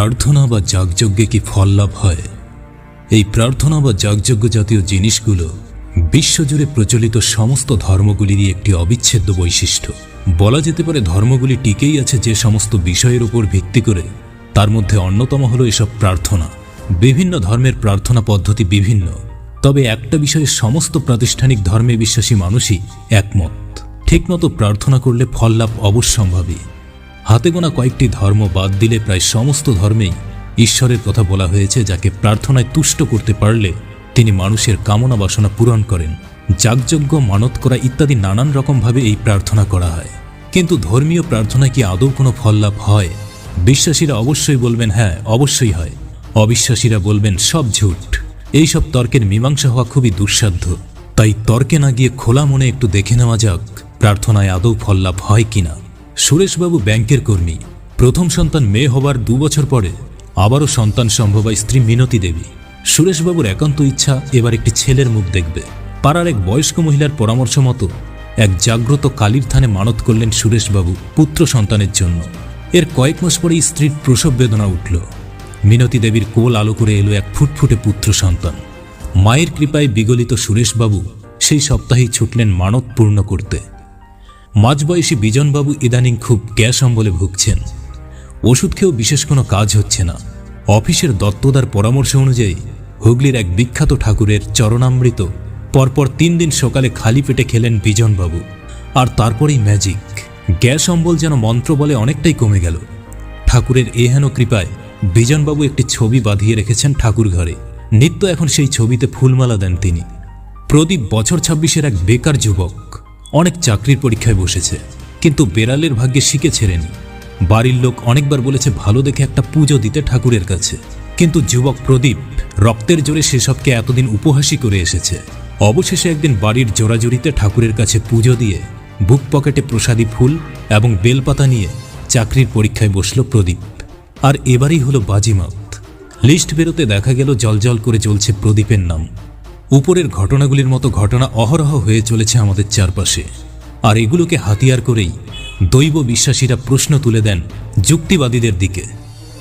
প্রার্থনা বা যাগযজ্ঞে কি ফল লাভ হয়? এই প্রার্থনা বা যাগযজ্ঞ জাতীয় জিনিসগুলো বিশ্বজুড়ে প্রচলিত সমস্ত ধর্মগুলিরই একটি অবিচ্ছেদ্য বৈশিষ্ট্য। বলা যেতে পারে ধর্মগুলি টিকেই আছে যে সমস্ত বিষয়ের উপর ভিত্তি করে। তার মধ্যে অন্যতম হলো এসব প্রার্থনা। বিভিন্ন ধর্মের প্রার্থনা পদ্ধতি বিভিন্ন। তবে একটা বিষয়ে সমস্ত প্রাতিষ্ঠানিক ধর্মে বিশ্বাসী মানুষই একমত। ঠিকমতো প্রার্থনা করলে ফল লাভ অবশ্যম্ভাবী। হাতে গোনা কয়েকটি ধর্ম বাদ দিলে প্রায় সমস্ত ধর্মেই ঈশ্বরের কথা বলা হয়েছে, যাকে প্রার্থনায় তুষ্ট করতে পারলে তিনি মানুষের কামনা বাসনা পূরণ করেন। যাগযজ্ঞ, মানত করা ইত্যাদি নানান রকমভাবে এই প্রার্থনা করা হয়। কিন্তু ধর্মীয় প্রার্থনায় কি আদৌ কোনো ফল লাভ হয়? বিশ্বাসীরা অবশ্যই বলবেন হ্যাঁ অবশ্যই হয়। অবিশ্বাসীরা বলবেন, সব ঝুট। এইসব তর্কের মীমাংসা হওয়া খুবই দুঃসাধ্য। তাই তর্কে না গিয়ে খোলা মনে একটু দেখে নেওয়া যাক, প্রার্থনায় আদৌ ফল লাভ হয় কিনা। সুরেশবাবু ব্যাংকের কর্মী। প্রথম সন্তান মেয়ে হবার দু বছর পরে আবারও সন্তান সম্ভব স্ত্রী মিনতি দেবী। সুরেশবাবুর একান্ত ইচ্ছা এবার একটি ছেলের মুখ দেখবে। পাড়ার এক বয়স্ক মহিলার পরামর্শ মতো এক জাগ্রত কালীর থানে মানত করলেন সুরেশবাবু পুত্র সন্তানের জন্য। এর কয়েক মাস পরেই স্ত্রীর প্রসব বেদনা উঠল। মিনতি দেবীর কোল আলো করে এলো এক ফুটফুটে পুত্র সন্তান। মায়ের কৃপায় বিগলিত সুরেশবাবু সেই সপ্তাহেই ছুটলেন মানত পূর্ণ করতে। মাঝবয়সী বিজনবাবু ইদানিং খুব গ্যাস অম্বলে ভুগছেন। ওষুধ খেয়েও বিশেষ কোনো কাজ হচ্ছে না। অফিসের দত্তদার পরামর্শ অনুযায়ী হুগলির এক বিখ্যাত ঠাকুরের চরণামৃত পরপর তিন দিন সকালে খালি পেটে খেলেন বিজনবাবু। আর তারপরেই ম্যাজিক। গ্যাস অম্বল যেন মন্ত্র বলে অনেকটাই কমে গেল। ঠাকুরের এহেন কৃপায় বিজনবাবু একটি ছবি বাঁধিয়ে রেখেছেন ঠাকুর ঘরে। নিত্য এখন সেই ছবিতে ফুলমালা দেন তিনি। প্রদীপ বছর ছাব্বিশের এক বেকার যুবক। অনেক চাকরির পরীক্ষায় বসেছে, কিন্তু বেড়ালের ভাগ্যে শিখে ছেড়েনি বাড়ির লোক অনেকবার বলেছে ভালো দেখে একটা পুজো দিতে ঠাকুরের কাছে। কিন্তু যুবক প্রদীপ রক্তের জোরে সেসবকে এতদিন উপহাসই করে এসেছে। অবশেষে একদিন বাড়ির জোড়াজুড়িতে ঠাকুরের কাছে পুজো দিয়ে বুক পকেটে প্রসাদী ফুল এবং বেলপাতা নিয়ে চাকরির পরীক্ষায় বসল প্রদীপ। আর এবারই হলো বাজিমাত। লিস্ট বেরোতে দেখা গেল জলজল করে চলছে প্রদীপের নাম। উপরের ঘটনাগুলির মতো ঘটনা অহরহ হয়ে চলেছে আমাদের চারপাশে। আর এগুলোকে হাতিয়ার করেই দৈব বিশ্বাসীরা প্রশ্ন তুলে দেন যুক্তিবাদীদের দিকে।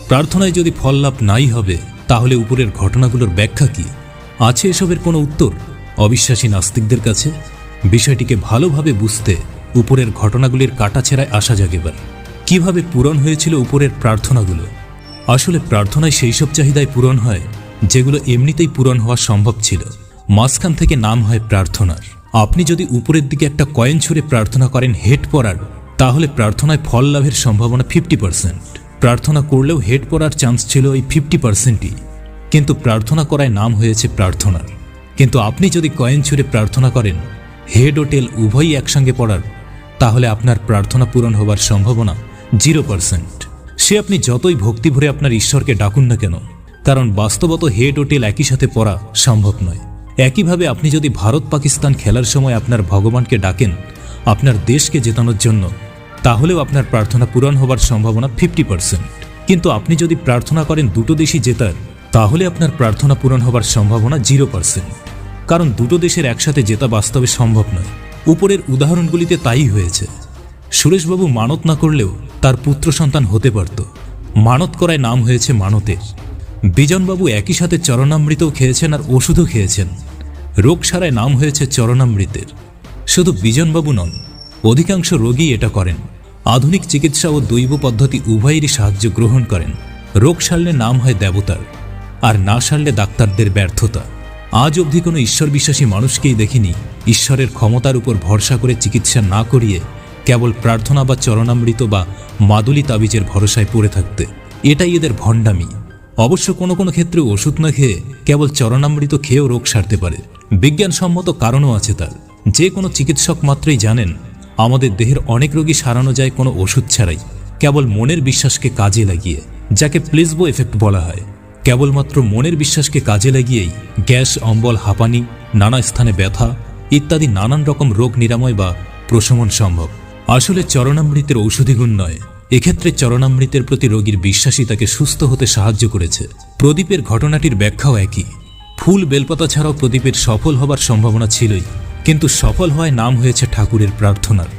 প্রার্থনায় যদি ফল লাভ নাই হবে, তাহলে উপরের ঘটনাগুলোর ব্যাখ্যা কি? আছে এসবের কোনো উত্তর? অবিশ্বাসী নাস্তিকদের কাছে? বিষয়টিকে ভালোভাবে বুঝতে উপরের ঘটনাগুলির কাটাছেড়ায় আসা যাক এবার। কীভাবে পূরণ হয়েছিল উপরের প্রার্থনাগুলো? আসলে প্রার্থনায় সেই সব চাহিদায় পূরণ হয়, যেগুলো এমনিতেই পূরণ হওয়া সম্ভব ছিল। মাঝখান থেকে নাম হয় প্রার্থনার। আপনি যদি উপরের দিকে একটা কয়েন ছুঁড়ে প্রার্থনা করেন হেড পড়ার, তাহলে প্রার্থনায় ফল লাভের সম্ভাবনা ফিফটি পার্সেন্ট প্রার্থনা করলেও হেড পড়ার চান্স ছিল ওই ফিফটি পার্সেন্টই কিন্তু প্রার্থনা করায় নাম হয়েছে প্রার্থনার। কিন্তু আপনি যদি কয়েন ছুঁড়ে প্রার্থনা করেন, হেড ও টেল উভয়ই একসঙ্গে পড়ার, তাহলে আপনার প্রার্থনা পূরণ হবার সম্ভাবনা জিরো পার্সেন্ট সে আপনি যতই ভক্তি ভরে আপনার ঈশ্বরকে ডাকুন না কেন, কারণ বাস্তবত হেড ও টেল একই সাথে পড়া সম্ভব নয়। একইভাবে আপনি যদি ভারত পাকিস্তান খেলার সময় আপনার ভগবানকে ডাকেন, আপনার দেশকে জেতানোর জন্য, তাহলেও আপনার প্রার্থনা পূরণ হবার সম্ভাবনা ফিফটি পার্সেন্ট কিন্তু আপনি যদি প্রার্থনা করেন দুটো দেশই জেতার, তাহলে আপনার প্রার্থনা পূরণ হবার সম্ভাবনা জিরো পার্সেন্ট কারণ দুটো দেশের একসাথে জেতা বাস্তবে সম্ভব নয়। উপরের উদাহরণগুলিতে তাই হয়েছে। সুরেশবাবু মানত না করলেও তার পুত্র সন্তান হতে পারত। মানত করায় নাম হয়েছে মানতের। বিজনবাবু একই সাথে চরণামৃতও খেয়েছেন আর ওষুধও খেয়েছেন। রোগ সারায় নাম হয়েছে চরণামৃতের। শুধু বিজনবাবু নন, অধিকাংশ রোগী এটা করেন। আধুনিক চিকিৎসা ও দৈব পদ্ধতি উভয়েরই সাহায্য গ্রহণ করেন। রোগ সারলে নাম হয় দেবতার, আর না সারলে ডাক্তারদের ব্যর্থতা। আজ অবধি কোনো ঈশ্বর বিশ্বাসী মানুষকেই দেখিনি, ঈশ্বরের ক্ষমতার উপর ভরসা করে চিকিৎসা না করিয়ে কেবল প্রার্থনা বা চরণামৃত বা মাদুলি তাবিজের ভরসায় পড়ে থাকতে। এটাই এদের ভণ্ডামি। অবশ্য কোনো কোনো ক্ষেত্রে ওষুধ না খেয়ে কেবল চরণামৃত খেয়েও রোগ সারতে পারে। বিজ্ঞানসম্মত কারণও আছে তার। যে কোনো চিকিৎসক মাত্রই জানেন, আমাদের দেহের অনেক রোগী সারানো যায় কোনো ওষুধ ছাড়াই। কেবল মনের বিশ্বাসকে কাজে লাগিয়ে, যাকে প্লেসবো এফেক্ট বলা হয়। কেবলমাত্র মনের বিশ্বাসকে কাজে লাগিয়েই গ্যাস, অম্বল, হাঁপানি, নানা স্থানে ব্যথা ইত্যাদি নানান রকম রোগ নিরাময় বা প্রশমন সম্ভব। আসলে চরণামৃতের ঔষধিগুণ নয়। এক্ষেত্রে চরণামৃতের প্রতি রোগীর বিশ্বাসই তাকে সুস্থ হতে সাহায্য করেছে। প্রদীপের ঘটনাটির ব্যাখ্যাও একই। ফুল বেলপাতা ছাড়াও প্রদীপের সফল হবার সম্ভাবনা ছিলই, কিন্তু সফল হওয়ায় নাম হয়েছে ঠাকুরের প্রার্থনার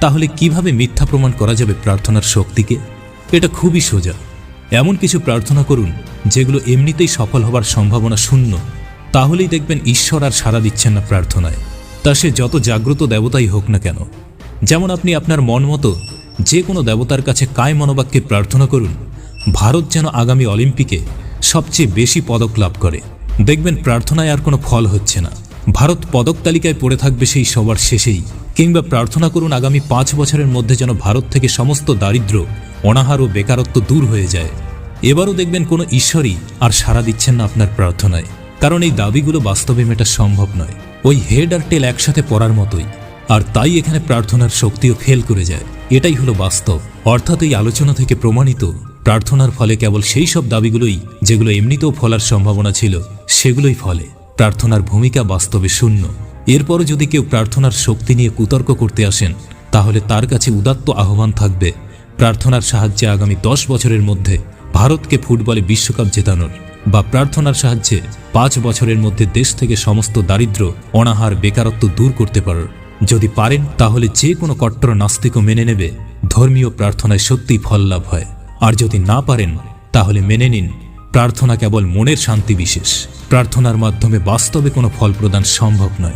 তাহলে কীভাবে মিথ্যা প্রমাণ করা যাবে প্রার্থনার শক্তিকে? এটা খুবই সোজা। এমন কিছু প্রার্থনা করুন, যেগুলো এমনিতেই সফল হবার সম্ভাবনা শূন্য। তাহলেই দেখবেন ঈশ্বর আর সাড়া দিচ্ছেন না প্রার্থনায়। তা সে যত জাগ্রত দেবতাই হোক না কেন। যেমন আপনি আপনার মন মতো যে কোনো দেবতার কাছে কায় মনোবাক্যে প্রার্থনা করুন। ভারত যেন আগামী অলিম্পিকে সবচেয়ে বেশি পদক লাভ করে। দেখবেন প্রার্থনায় আর কোনো ফল হচ্ছে না। ভারত পদক তালিকায় পড়ে থাকবে সেই সবার শেষেই। কিংবা প্রার্থনা করুন আগামী পাঁচ বছরের মধ্যে যেন ভারত থেকে সমস্ত দারিদ্র অনাহার ও বেকারত্ব দূর হয়ে যায়। এবারও দেখবেন কোনো ঈশ্বরই আর সাড়া দিচ্ছেন না আপনার প্রার্থনায়। কারণ এই দাবিগুলো বাস্তবে মেটা সম্ভব নয়। ওই হেড আর টেল একসাথে পড়ার মতোই। আর তাই এখানে প্রার্থনার শক্তিও ফেল করে যায়। এটাই হলো বাস্তব। অর্থাৎ এই আলোচনা থেকে প্রমাণিত, প্রার্থনার ফলে কেবল সেই সব দাবিগুলোই যেগুলো এমনিতেও ফলার সম্ভাবনা ছিল, সেগুলোই ফলে। প্রার্থনার ভূমিকা বাস্তবে শূন্য। এরপরও যদি কেউ প্রার্থনার শক্তি নিয়ে কুতর্ক করতে আসেন, তাহলে তার কাছে উদাত্ত আহ্বান থাকবে, প্রার্থনার সাহায্যে আগামী দশ বছরের মধ্যে ভারতকে ফুটবলে বিশ্বকাপ জেতানোর বা প্রার্থনার সাহায্যে পাঁচ বছরের মধ্যে দেশ থেকে সমস্ত দারিদ্র, অনাহার, বেকারত্ব দূর করতে পারার। যদি পারেন, তাহলে যে কোনো কট্টর নাস্তিকও মেনে নেবে। ধর্মীয় প্রার্থনায় সত্যিই ফল লাভ হয়। আর যদি না পারেন, তাহলে মেনে নিন, প্রার্থনা কেবল মনের শান্তি বিশেষ। প্রার্থনার মাধ্যমে বাস্তবে কোনো ফল প্রদান সম্ভব নয়।